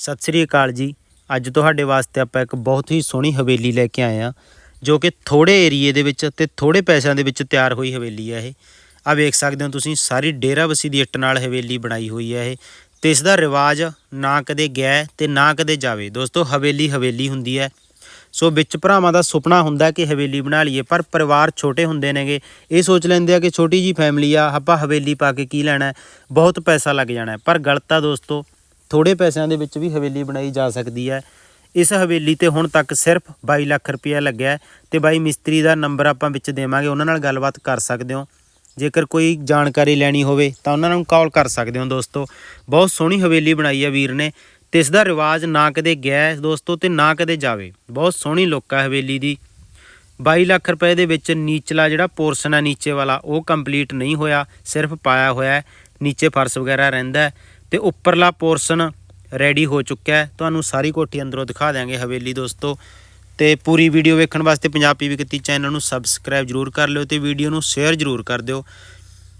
ਸਤਿ ਸ੍ਰੀ ਅਕਾਲ ਜੀ। ਅੱਜ ਤੁਹਾਡੇ ਵਾਸਤੇ ਆਪਾਂ ਇੱਕ ਬਹੁਤ ਹੀ ਸੋਹਣੀ ਹਵੇਲੀ ਲੈ ਕੇ ਆਏ ਆ ਜੋ ਕਿ ਥੋੜੇ ਏਰੀਏ ਦੇ ਵਿੱਚ ਤੇ ਥੋੜੇ ਪੈਸਿਆਂ ਦੇ ਵਿੱਚ ਤਿਆਰ ਹੋਈ ਹਵੇਲੀ ਹੈ ਇਹ। ਆ ਵੇਖ ਸਕਦੇ ਹੋ ਤੁਸੀਂ, ਸਾਰੀ ਡੇਰਾਬੱਸੀ ਦੀ ਇੱਟ ਨਾਲ ਹਵੇਲੀ ਬਣਾਈ ਹੋਈ ਹੈ ਇਹ। ਤੇ ਇਸ ਦਾ ਰਿਵਾਜ ਨਾ ਕਦੇ ਗਿਆ ਤੇ ਨਾ ਕਦੇ ਜਾਵੇ। ਦੋਸਤੋ, ਹਵੇਲੀ ਹਵੇਲੀ ਹੁੰਦੀ ਹੈ। ਸੋ ਵਿੱਚ ਭਰਾਵਾਂ ਦਾ ਸੁਪਨਾ ਹੁੰਦਾ ਕਿ ਹਵੇਲੀ ਬਣਾ ਲਈਏ, ਪਰ ਪਰਿਵਾਰ ਛੋਟੇ ਹੁੰਦੇ ਨੇਗੇ। ਇਹ ਸੋਚ ਲੈਂਦੇ ਆ ਕਿ ਛੋਟੀ ਜੀ ਫੈਮਿਲੀ ਆ, ਆਪਾਂ ਹਵੇਲੀ ਪਾ ਕੇ ਕੀ ਲੈਣਾ ਬਹੁਤ ਪੈਸਾ ਲੱਗ ਜਾਣਾ ਪਰ ਗਲਤ ਆ ਦੋਸਤੋ ਥੋੜੇ ਪੈਸਿਆਂ ਦੇ ਵਿੱਚ ਵੀ ਹਵੇਲੀ ਬਣਾਈ ਜਾ ਸਕਦੀ ਹੈ। ਇਸ ਹਵੇਲੀ ਤੇ ਹੁਣ ਤੱਕ ਸਿਰਫ 22 ਲੱਖ ਰੁਪਇਆ ਲੱਗਿਆ ਹੈ ਤੇ ਬਾਈ ਮਿਸਤਰੀ ਦਾ ਨੰਬਰ ਆਪਾਂ ਵਿੱਚ ਦੇਵਾਂਗੇ, ਉਹਨਾਂ ਨਾਲ ਗੱਲਬਾਤ ਕਰ ਸਕਦੇ ਹੋ। ਜੇਕਰ ਕੋਈ ਜਾਣਕਾਰੀ ਲੈਣੀ ਹੋਵੇ ਤਾਂ ਉਹਨਾਂ ਨੂੰ ਕਾਲ ਕਰ ਸਕਦੇ ਹੋ ਦੋਸਤੋ। ਬਹੁਤ ਸੋਹਣੀ ਹਵੇਲੀ ਬਣਾਈ ਹੈ ਵੀਰ ਨੇ ਤੇ ਇਸ ਦਾ ਰਿਵਾਜ ਨਾ ਕਦੇ ਗਿਆ ਦੋਸਤੋ ਤੇ ਨਾ ਕਦੇ ਜਾਵੇ। ਬਹੁਤ ਸੋਹਣੀ ਲੁੱਕ ਹੈ ਹਵੇਲੀ ਦੀ। 22 ਲੱਖ ਰੁਪਏ ਦੇ ਵਿੱਚ ਨੀਚਲਾ ਜਿਹੜਾ ਪੋਰਸ਼ਨ ਹੈ ਨੀਚੇ ਵਾਲਾ, ਉਹ ਕੰਪਲੀਟ ਨਹੀਂ ਹੋਇਆ, ਸਿਰਫ ਪਾਇਆ ਹੋਇਆ ਨੀਚੇ ਫਰਸ਼ ਵਗੈਰਾ ਰਹਿੰਦਾ ਹੈ। ਤੇ ਉੱਪਰਲਾ ਪੋਰਸ਼ਨ ਰੈਡੀ ਹੋ ਚੁੱਕਿਆ ਹੈ। ਤੁਹਾਨੂੰ ਸਾਰੀ ਕੋਠੀ ਅੰਦਰੋਂ ਦਿਖਾ ਦਿਆਂਗੇ ਹਵੇਲੀ ਦੋਸਤੋ। ਤੇ ਪੂਰੀ ਵੀਡੀਓ ਵੇਖਣ ਵਾਸਤੇ ਪੰਜਾਬੀ ਵਿਕਤੀ ਚੈਨਲ ਨੂੰ ਸਬਸਕ੍ਰਾਈਬ ਜਰੂਰ ਕਰ ਲਿਓ ਤੇ ਵੀਡੀਓ ਨੂੰ ਸ਼ੇਅਰ ਜਰੂਰ ਕਰ ਦਿਓ।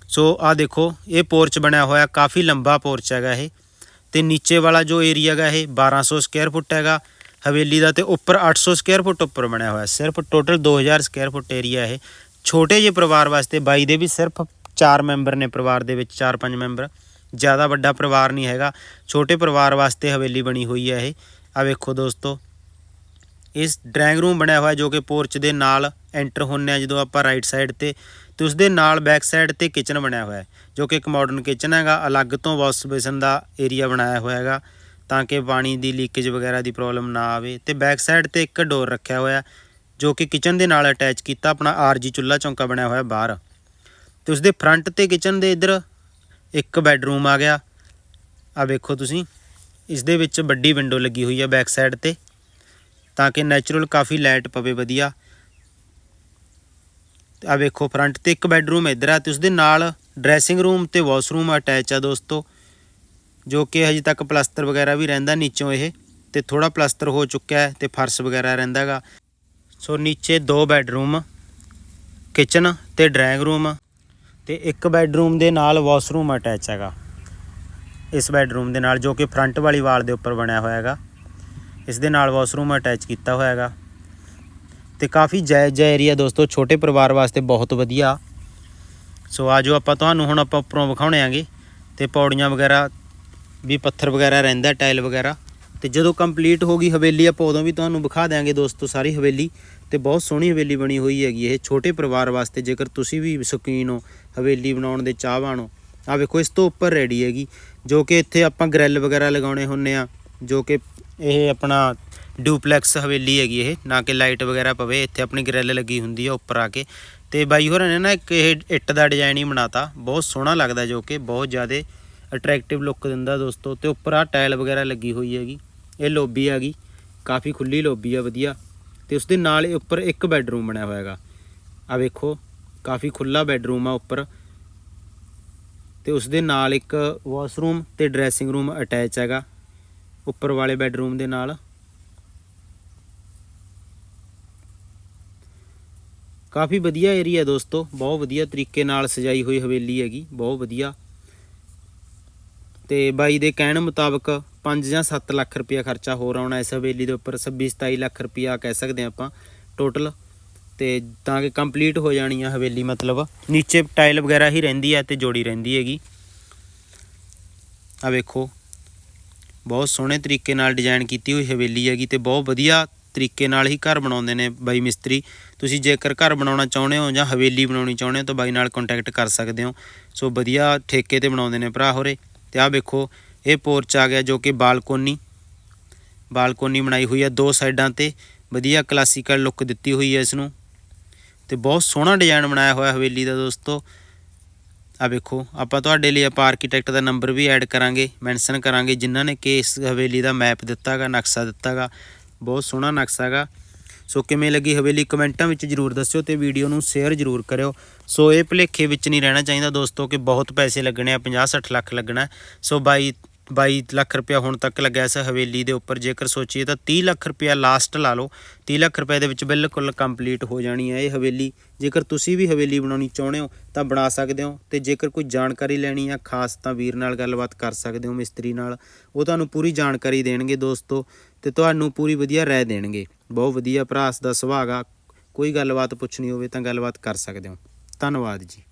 ਸੋ ਆ ਦੇਖੋ, ਇਹ ਪੋਰਚ ਬਣਿਆ ਹੋਇਆ, ਕਾਫੀ ਲੰਬਾ ਪੋਰਚ ਹੈਗਾ ਇਹ। ਤੇ ਨੀਚੇ ਵਾਲਾ ਜੋ ਏਰੀਆ ਹੈਗਾ ਇਹ 1200 ਸਕੁਅਰ ਫੁੱਟ ਹੈਗਾ। ਹਵੇਲੀ ਦਾ ਤੇ ਉੱਪਰ 800 ਸਕੁਅਰ ਫੁੱਟ ਉੱਪਰ ਬਣਿਆ ਹੋਇਆ। ਸਿਰਫ ਟੋਟਲ 2000 ਸਕੁਅਰ ਫੁੱਟ ਏਰੀਆ ਇਹ। ਛੋਟੇ ਜਿਹੇ ਪਰਿਵਾਰ ਵਾਸਤੇ ਬਾਈ ਦੇ ਵੀ ਸਿਰਫ 4 ਮੈਂਬਰ ਨੇ ਪਰਿਵਾਰ ਦੇ ਵਿੱਚ 4-5 ਮੈਂਬਰ ਜ਼ਿਆਦਾ ਵੱਡਾ ਪਰਿਵਾਰ ਨਹੀਂ ਹੈਗਾ। ਛੋਟੇ ਪਰਿਵਾਰ ਵਾਸਤੇ ਹਵੇਲੀ ਬਣੀ ਹੋਈ ਹੈ ਇਹ। ਆ ਵੇਖੋ ਦੋਸਤੋ। ਇਸ ਡਰਾਇੰਗ ਰੂਮ ਬਣਿਆ ਹੋਇਆ ਜੋ ਕਿ ਪੋਰਚ ਦੇ ਨਾਲ ਐਂਟਰ ਹੁੰਨੇ ਆ, ਜਦੋਂ ਆਪਾਂ ਰਾਈਟ ਸਾਈਡ ਤੇ ਤੇ ਉਸ ਦੇ ਨਾਲ ਬੈਕ ਸਾਈਡ ਤੇ ਕਿਚਨ ਬਣਿਆ ਹੋਇਆ ਹੈ, ਜੋ ਕਿ ਇੱਕ ਮਾਡਰਨ ਕਿਚਨ ਹੈਗਾ। ਅਲੱਗ ਤੋਂ ਵਾਸ਼ ਬੇਸਨ ਦਾ ਏਰੀਆ ਬਣਾਇਆ ਹੋਇਆ ਹੈਗਾ, ਤਾਂ ਕਿ ਪਾਣੀ ਦੀ ਲੀਕੇਜ ਵਗੈਰਾ ਦੀ ਪ੍ਰੋਬਲਮ ਨਾ ਆਵੇ। ਤੇ ਬੈਕ ਸਾਈਡ ਤੇ ਇੱਕ ਡੋਰ ਰੱਖਿਆ ਹੋਇਆ ਜੋ ਕਿ ਕਿਚਨ ਦੇ ਨਾਲ ਅਟੈਚ ਕੀਤਾ, ਆਪਣਾ ਆਰਜੀ ਚੁੱਲ੍ਹਾ ਚੌਂਕਾ ਬਣਿਆ ਹੋਇਆ ਬਾਹਰ। ਤੇ ਉਸ ਦੇ ਫਰੰਟ ਤੇ ਕਿਚਨ ਦੇ ਇਧਰ ਇੱਕ ਬੈੱਡਰੂਮ ਆ ਗਿਆ। ਆ ਵੇਖੋ ਤੁਸੀਂ ਇਸ ਦੇ ਵਿੱਚ ਵੱਡੀ ਵਿੰਡੋ ਲੱਗੀ ਹੋਈ ਹੈ ਬੈਕ ਸਾਈਡ ਤੇ, ਤਾਂ ਕਿ ਨੈਚੁਰਲ ਕਾਫੀ ਲਾਈਟ ਪਵੇ ਵਧੀਆ। ਤੇ ਆ ਵੇਖੋ ਫਰੰਟ ਤੇ ਇੱਕ ਬੈੱਡਰੂਮ ਇੱਧਰ ਆ ਤੇ ਉਸ ਦੇ ਨਾਲ ਡਰੈਸਿੰਗ ਰੂਮ ਤੇ ਵਾਸ਼ਰੂਮ ਅਟੈਚ ਆ ਦੋਸਤੋ, ਜੋ ਕਿ ਹਜੇ ਤੱਕ ਪਲਸਤਰ ਵਗੈਰਾ ਵੀ ਰਹਿੰਦਾ ਨੀਚੋਂ ਇਹ, ਤੇ ਥੋੜਾ ਪਲਸਤਰ ਹੋ ਚੁੱਕਿਆ ਹੈ ਤੇ ਫਰਸ਼ ਵਗੈਰਾ ਰਹਿੰਦਾਗਾ ਸੋ ਨੀਚੇ ਦੋ ਬੈੱਡਰੂਮ ਕਿਚਨ ਤੇ ਡਰਾਇੰਗ ਰੂਮ ਤੇ ਇੱਕ ਬੈੱਡਰੂਮ ਦੇ ਨਾਲ ਵਾਸ਼ਰੂਮ ਅਟੈਚ ਹੈਗਾ। ਇਸ ਬੈੱਡਰੂਮ ਦੇ ਨਾਲ ਜੋ ਕਿ ਫਰੰਟ ਵਾਲੀ ਵਾਲ ਦੇ ਉੱਪਰ ਬਣਿਆ ਹੋਇਆ ਹੈਗਾ। ਇਸ ਦੇ ਨਾਲ ਵਾਸ਼ਰੂਮ ਅਟੈਚ ਕੀਤਾ ਹੋਇਆ ਹੈਗਾ। ਤੇ ਕਾਫੀ ਜਾਇਜ਼ ਜਿਹਾ ਏਰੀਆ ਦੋਸਤੋ, ਛੋਟੇ ਪਰਿਵਾਰ ਵਾਸਤੇ ਬਹੁਤ ਵਧੀਆ। ਸੋ ਆਜੋ ਆਪਾਂ, ਤੁਹਾਨੂੰ ਹੁਣ ਆਪਾਂ ਉੱਪਰੋਂ ਵਿਖਾਉਣੇ ਆਂਗੇ ਤੇ ਪੌੜੀਆਂ ਵਗੈਰਾ, ਵੀ ਪੱਥਰ ਵਗੈਰਾ ਰਹਿੰਦਾ, ਟਾਇਲ ਵਗੈਰਾ। ਤੇ ਜਦੋਂ ਕੰਪਲੀਟ ਹੋ ਗਈ ਹਵੇਲੀ, ਆਪਾਂ ਉਦੋਂ ਵੀ ਤੁਹਾਨੂੰ ਵਿਖਾ ਦਿਆਂਗੇ ਦੋਸਤੋ ਸਾਰੀ ਹਵੇਲੀ ਤੇ ਬਹੁਤ ਸੋਹਣੀ ਹਵੇਲੀ ਬਣੀ ਹੋਈ ਹੈਗੀ ਇਹ ਛੋਟੇ ਪਰਿਵਾਰ ਵਾਸਤੇ, ਜੇਕਰ ਤੁਸੀਂ ਵੀ ਸ਼ੌਕੀਨ ਹੋ ਹਵੇਲੀ ਬਣਾਉਣ ਦੇ ਚਾਹਵਾਨ ਹੋ। ਆ ਵੇਖੋ, ਇਸ ਤੋਂ ਉੱਪਰ ਰੈਡੀ ਹੈਗੀ, ਜੋ ਕਿ ਇੱਥੇ ਆਪਾਂ ਗ੍ਰਿਲ ਵਗੈਰਾ ਲਗਾਉਣੇ ਹੁੰਨੇ ਆ, ਜੋ ਕਿ ਇਹ ਆਪਣਾ ਡੁਪਲੈਕਸ ਹਵੇਲੀ ਹੈਗੀ ਇਹ, ਨਾ ਕਿ ਲਾਈਟ ਵਗੈਰਾ ਪਵੇ, ਇੱਥੇ ਆਪਣੀ ਗ੍ਰਿਲ ਲੱਗੀ ਹੁੰਦੀ ਹੈ ਉੱਪਰ ਆ ਕੇ। ਤੇ ਬਾਈ ਹੋਰਾਂ ਨੇ ਨਾ ਇੱਕ ਇਹ ਇੱਟ ਦਾ ਡਿਜ਼ਾਈਨ ਹੀ ਬਣਾਤਾ, ਬਹੁਤ ਸੋਹਣਾ ਲੱਗਦਾ ਜੋ ਕਿ, ਬਹੁਤ ਜ਼ਿਆਦਾ ਅਟਰੈਕਟਿਵ ਲੁੱਕ ਦਿੰਦਾ ਦੋਸਤੋ। ਤੇ ਉੱਪਰ ਆ ਟਾਇਲ ਵਗੈਰਾ ਲੱਗੀ ਹੋਈ ਹੈਗੀ। ਇਹ ਲੋਬੀ ਹੈਗੀ ਕਾਫੀ ਖੁੱਲੀ ਲੋਬੀ ਆ, ਵਧੀਆ। ਤੇ ਉਸ ਦੇ ਨਾਲ ਇਹ ਉੱਪਰ ਇੱਕ ਬੈੱਡਰੂਮ ਬਣਿਆ ਹੋਇਆ ਹੈਗਾ। ਆ ਵੇਖੋ, ਕਾਫੀ ਖੁੱਲਾ ਬੈੱਡਰੂਮ ਆ ਉੱਪਰ। ਤੇ ਉਸ ਦੇ ਨਾਲ ਇੱਕ ਵਾਸ਼ਰੂਮ ਤੇ ਡਰੈਸਿੰਗ ਰੂਮ ਅਟੈਚ ਹੈਗਾ, ਉੱਪਰ ਵਾਲੇ ਬੈੱਡਰੂਮ ਦੇ ਨਾਲ। ਕਾਫੀ ਵਧੀਆ ਏਰੀਆ ਦੋਸਤੋ, ਬਹੁਤ ਵਧੀਆ ਤਰੀਕੇ ਨਾਲ ਸਜਾਈ ਹੋਈ ਹਵੇਲੀ ਹੈਗੀ, ਬਹੁਤ ਵਧੀਆ। ਤੇ ਬਾਈ ਦੇ ਕਹਿਣ ਮੁਤਾਬਕ 5 ਜਾਂ 7 ਲੱਖ ਰੁਪਇਆ ਖਰਚਾ ਹੋਰ ਆਉਣਾ ਇਸ ਹਵੇਲੀ ਦੇ ਉੱਪਰ 26 27 ਲੱਖ ਰੁਪਇਆ ਕਹਿ ਸਕਦੇ ਹਾਂ ਆਪਾਂ ਟੋਟਲ ਤੇ ਤਾਂ ਕਿ ਕੰਪਲੀਟ ਹੋ ਜਾਣੀ ਆ ਹਵੇਲੀ ਮਤਲਬ। ਨੀਚੇ ਟਾਇਲ ਵਗੈਰਾ ਹੀ ਰਹਿੰਦੀ ਹੈ ਤੇ ਜੋੜੀ ਰਹਿੰਦੀ ਹੈਗੀ। ਆ ਵੇਖੋ, ਬਹੁਤ ਸੋਹਣੇ ਤਰੀਕੇ ਨਾਲ ਡਿਜ਼ਾਈਨ ਕੀਤੀ ਹੋਈ ਹਵੇਲੀ ਹੈਗੀ ਤੇ ਬਹੁਤ ਵਧੀਆ ਤਰੀਕੇ ਨਾਲ ਹੀ ਘਰ ਬਣਾਉਂਦੇ ਨੇ ਬਾਈ ਮਿਸਤਰੀ। ਤੁਸੀਂ ਜੇਕਰ ਘਰ ਬਣਾਉਣਾ ਚਾਹੁੰਦੇ ਹੋ ਜਾਂ ਹਵੇਲੀ ਬਣਾਉਣੀ ਚਾਹੁੰਦੇ ਹੋ ਤਾਂ ਬਾਈ ਨਾਲ ਕੰਟੈਕਟ ਕਰ ਸਕਦੇ ਹੋ। ਸੋ ਵਧੀਆ ਠੇਕੇ ਤੇ ਬਣਾਉਂਦੇ ਨੇ ਭਰਾ ਹੋਰੇ। ਤੇ ਆਹ ਵੇਖੋ ਇਹ ਪੋਰਚ ਆ ਗਿਆ ਜੋ ਕਿ ਬਾਲਕੋਨੀ ਬਾਲਕੋਨੀ ਬਣਾਈ ਹੋਈ ਹੈ ਦੋ ਸਾਈਡਾਂ ਤੇ, ਵਧੀਆ ਕਲਾਸੀਕਲ ਲੁੱਕ ਦਿੱਤੀ ਹੋਈ ਹੈ ਇਸ ਨੂੰ ਤੇ ਬਹੁਤ ਸੋਹਣਾ ਡਿਜ਼ਾਈਨ ਬਣਾਇਆ ਹੋਇਆ ਹਵੇਲੀ ਦਾ ਦੋਸਤੋ। ਆ ਵੇਖੋ, ਆਪਾਂ ਤੁਹਾਡੇ ਲਈ ਆਪਾਂ ਆਰਕੀਟੈਕਟ ਦਾ ਨੰਬਰ ਵੀ ਐਡ ਕਰਾਂਗੇ ਮੈਂਸ਼ਨ ਕਰਾਂਗੇ, ਜਿਨ੍ਹਾਂ ਨੇ ਕਿ ਇਸ ਹਵੇਲੀ ਦਾ ਮੈਪ ਦਿੱਤਾਗਾ, ਨਕਸ਼ਾ ਦਿੱਤਾਗਾ, ਬਹੁਤ ਸੋਹਣਾ ਨਕਸ਼ਾ ਹੈਗਾ। ਸੋ ਕਿਵੇਂ ਲੱਗੀ ਹਵੇਲੀ ਕਮੈਂਟਾਂ ਵਿੱਚ ਜਰੂਰ ਦੱਸਿਓ ਤੇ ਵੀਡੀਓ ਨੂੰ ਸ਼ੇਅਰ ਜਰੂਰ ਕਰਿਓ। ਸੋ ਇਹ ਭੁਲੇਖੇ ਵਿੱਚ ਨਹੀਂ ਰਹਿਣਾ ਚਾਹੀਦਾ ਦੋਸਤੋ ਕਿ ਬਹੁਤ ਪੈਸੇ ਲੱਗਣੇ ਆ 50 60 ਲੱਖ ਲੱਗਣਾ। ਸੋ ਬਾਈ 22 ਲੱਖ ਰੁਪਇਆ ਹੁਣ ਤੱਕ ਲੱਗਿਆ ਇਸ ਹਵੇਲੀ ਦੇ ਉੱਪਰ। ਜੇਕਰ ਸੋਚੀਏ ਤਾਂ 30 ਲੱਖ ਰੁਪਇਆ ਲਾਸਟ ਲਾ ਲਓ। 30 ਲੱਖ ਰੁਪਏ ਦੇ ਵਿੱਚ ਬਿਲਕੁਲ ਕੰਪਲੀਟ ਹੋ ਜਾਣੀ ਹੈ ਇਹ ਹਵੇਲੀ। ਜੇਕਰ ਤੁਸੀਂ ਵੀ ਹਵੇਲੀ ਬਣਾਉਣੀ ਚਾਹੁੰਦੇ ਹੋ ਤਾਂ ਬਣਾ ਸਕਦੇ ਹੋ ਤੇ ਜੇਕਰ ਕੋਈ ਜਾਣਕਾਰੀ ਲੈਣੀ ਆ ਖਾਸ ਤਾਂ ਵੀਰ ਨਾਲ ਗੱਲਬਾਤ ਕਰ ਸਕਦੇ ਹੋ ਮਿਸਤਰੀ ਨਾਲ। ਉਹ ਤੁਹਾਨੂੰ ਪੂਰੀ ਜਾਣਕਾਰੀ ਦੇਣਗੇ ਦੋਸਤੋ ਤੇ ਤੁਹਾਨੂੰ ਪੂਰੀ ਵਧੀਆ ਰਾਏ ਦੇਣਗੇ। ਬਹੁਤ ਵਧੀਆ ਭਰਾਸ ਦਾ ਸੁਭਾਅ ਗਾ ਕੋਈ ਗੱਲਬਾਤ ਪੁੱਛਣੀ ਹੋਵੇ ਤਾਂ ਗੱਲਬਾਤ ਕਰ ਸਕਦੇ ਹੋ। ਧੰਨਵਾਦ ਜੀ।